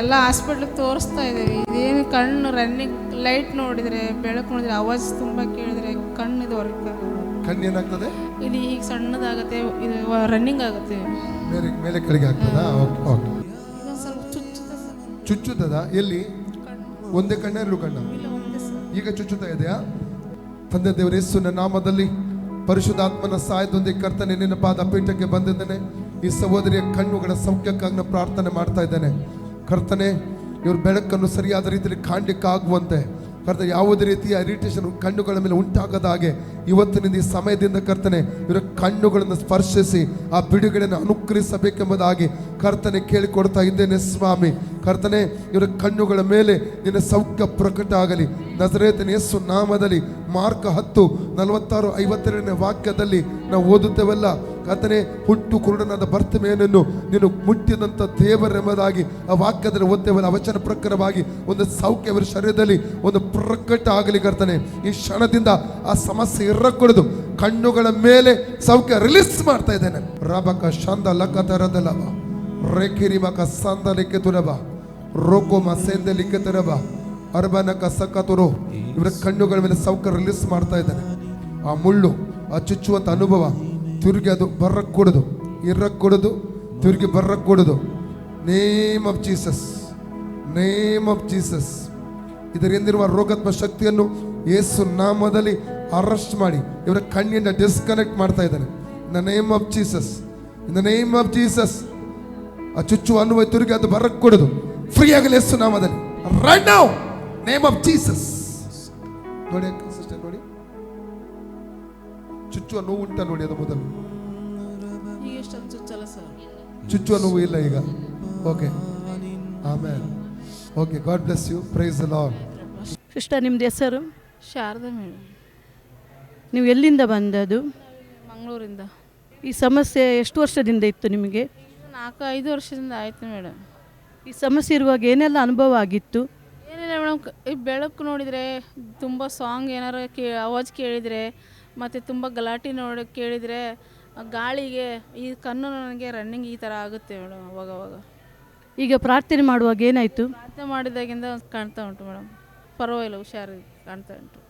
ಎಲ್ಲ ಹಾಸ್ಪಿಟ್ಲಿಗೆ ತೋರಿಸ್ತಾ ಇದ್ದೀವಿ. ಇದೇನು ಕಣ್ಣು ರನ್ನಿಂಗ್ ಲೈಟ್ ನೋಡಿದರೆ ಬೆಳಕು ನೋಡಿದರೆ ಅವಾಜ್ ತುಂಬ ಕೇಳಿದರೆ ಕಣ್ಣು ಇದು ವರ್ಕ್ ಕಣ್ಣು ಏನಾಗ್ತದೆ? ಇದು ಈಗ ಸಣ್ಣದಾಗುತ್ತೆ ಇದು ರನ್ನಿಂಗ್ ಆಗುತ್ತೆ. ಮೇಲೆ ಮೇಲೆ ಕಡೆಗೆ ಆಗ್ತದಾ? Okay okay. ಸ್ವಲ್ಪ ಚುಚ್ಚುತ್ತದ? ಎಲ್ಲಿ? ಒಂದೇ ಕಣ್ಣ ಎರಡು ಕಣ್ಣ? ಈಗ ಚುಚ್ಚುತ್ತಾ ಇದೆಯಾ? ತಂದೆ ದೇವರ ಯೇಸುವಿನ ನಾಮದಲ್ಲಿ ಪರಿಶುದ್ಧಾತ್ಮನ ಸಹಾಯದೊಂದಿಗೆ ಕರ್ತನೆ ನಿನ್ನ ಪಾದ ಪೀಠಕ್ಕೆ ಬಂದಿದ್ದೇನೆ. ಈ ಸಹೋದರಿಯ ಕಣ್ಣುಗಳ ಸೌಖ್ಯಕ್ಕಾಗಿ ಪ್ರಾರ್ಥನೆ ಮಾಡ್ತಾ ಇದ್ದೇನೆ. ಕರ್ತನೆ, ಇವ್ರ ಬೆಳಕನ್ನು ಸರಿಯಾದ ರೀತಿಯಲ್ಲಿ ಕಾಣಲಿಕ್ಕಾಗುವಂತೆ. ಕರ್ತ ಯಾವುದೇ ರೀತಿಯ ಇರಿಟೇಷನ್ ಕಣ್ಣುಗಳ ಮೇಲೆ ಉಂಟಾಗದ ಹಾಗೆ ಇವತ್ತಿನಿಂದ ಈ ಸಮಯದಿಂದ ಕರ್ತನೆ, ಇವರ ಕಣ್ಣುಗಳನ್ನು ಸ್ಪರ್ಶಿಸಿ, ಆ ಬಿಡುಗಡೆಯನ್ನು ಅನುಕರಿಸಬೇಕೆಂಬುದಾಗಿ ಕರ್ತನೆ ಕೇಳಿಕೊಡ್ತಾ ಇದ್ದೇನೆ ಸ್ವಾಮಿ. ಕರ್ತನೆ, ಇವರ ಕಣ್ಣುಗಳ ಮೇಲೆ ನಿನ್ನ ಸೌಖ್ಯ ಪ್ರಕಟ ಆಗಲಿ. ನಜರೇತನ ಯಸ್ಸು ನಾಮದಲ್ಲಿ ಮಾರ್ಕ ಹತ್ತು, ನಲವತ್ತಾರು, ಐವತ್ತೆರಡನೇ ವಾಕ್ಯದಲ್ಲಿ ನಾವು ಓದುತ್ತೇವಲ್ಲ ಕರ್ತನೆ ಹುಟ್ಟು ಕುರುಡನಾದ ಭರ್ತಮೇನನ್ನು ನೀನು ಮುಟ್ಟಿದಂಥ ದೇವರೆಂಬುದಾಗಿ ಆ ವಾಕ್ಯದಲ್ಲಿ ಓದ್ತೇವಲ್ಲ ಆ ವಚನ ಪ್ರಕಾರವಾಗಿ ಒಂದು ಸೌಖ್ಯ ಅವರ ಶರೀರದಲ್ಲಿ ಒಂದು ಪ್ರಕಟ ಆಗಲಿ ಕರ್ತಾನೆ. ಈ ಕ್ಷಣದಿಂದ ಆ ಸಮಸ್ಯೆ ಇರಕೂಡದು. ಕಣ್ಣುಗಳ ಮೇಲೆ ಸೌಖ್ಯ ರಿಲೀಸ್ ಮಾಡ್ತಾ ಇದ್ದೇನೆ. ರಬಕ ಶಾಂದ ಲಕ ತರದಲವ ರೇಖಿರಿಮಕ ಸಂದ ಲಿಕ್ಕೆ ತುರಬ ರೋಕೋ ಮಸೆಂದ ಲಿಕ್ಕೆ ತುರಬ ಅರ್ಬನಕ ಸಕತುರು ಇವರ ಕಣ್ಣುಗಳ ಮೇಲೆ ಸೌಖ್ಯ ರಿಲೀಸ್ ಮಾಡ್ತಾ ಇದ್ದಾನೆ. ಆ ಮುಳ್ಳು, ಆ ಚುಚ್ಚುವಂತ ಅನುಭವ ತಿರುಗಿ ಅದು ಬರಕ್ಕೂಡದು ಇರಕ್ಕೂಡದು ತಿರುಗಿ ಬರಕ್ಕೂಡದು name of Jesus name of Jesus ಇದರಿಂದಿರುವ ರೋಗಾತ್ಮ ಶಕ್ತಿಯನ್ನು ಯೇಸು ನಾಮದಲ್ಲಿ ಅರೆಸ್ಟ್ ಮಾಡಿ, ಇವರ ಕಣ್ಣಿಂದ ಡಿಸ್ಕನೆಕ್ಟ್ ಮಾಡ್ತಾ ಇದ್ದಾನೆ. In the name of Jesus in the name of Jesus ಆ ಚುಚ್ಚು ಅನ್ನುವ ತಿರುಗಿ ಅದು ಬರಕ್ಕೂಡದು ಫ್ರೀ ಆಗಲಿ ಯೇಸು ನಾಮದಲ್ಲಿ. Right now name of Jesus ನೋಡಿ ನೋಡಿ. ಚುಚ್ಚುವ ನೋವು ಉಂಟ ನೋಡಿ ಅದು ಮೊದಲು. ಈಗ ಎಷ್ಟೊಂದು ಚುಚ್ಚಲ್ಲ ಸರ್ ಚುಚ್ಚುವ ನೋವು ಇಲ್ಲ ಈಗ. ಓಕೆ ಆಮೇಲೆ okay God bless you praise Lord sister ನಿಮ್ದು ಹೆಸರು? ಶಾರದಾ ಮೇಡಮ್ ನೀವು ಎಲ್ಲಿಂದ ಬಂದದ್ದು? ಮಂಗಳೂರಿಂದ. ಈ ಸಮಸ್ಯೆ ಎಷ್ಟು ವರ್ಷದಿಂದ ಇತ್ತು ನಿಮಗೆ? ನಾಲ್ಕು ಐದು ವರ್ಷದಿಂದ ಆಯಿತು ಮೇಡಮ್ ಈ ಸಮಸ್ಯೆ ಇರುವಾಗ ಏನೆಲ್ಲ ಅನುಭವ ಆಗಿತ್ತು? ಏನಿಲ್ಲ ಮೇಡಮ್ ಈ ಬೆಳಕು ನೋಡಿದರೆ ತುಂಬ ಸಾಂಗ್ ಏನಾರು ಕೇ ಆವಾಜ್ ಕೇಳಿದರೆ ಮತ್ತು ತುಂಬ ಗಲಾಟೆ ನೋಡಿ ಕೇಳಿದರೆ ಗಾಳಿಗೆ ಈ ಕಣ್ಣು ನನಗೆ ರನ್ನಿಂಗ್ ಈ ಥರ ಆಗುತ್ತೆ ಮೇಡಮ್ ಅವಾಗ ಅವಾಗ. ಈಗ ಪ್ರಾರ್ಥನೆ ಮಾಡುವಾಗ ಏನಾಯಿತು? ಪ್ರಾರ್ಥನೆ ಮಾಡಿದಾಗಿಂದ ಕಾಣ್ತಾ ಉಂಟು ಮೇಡಮ್ ಪರವಾಗಿಲ್ಲ ಹುಷಾರು ಕಾಣ್ತಾ ಉಂಟು.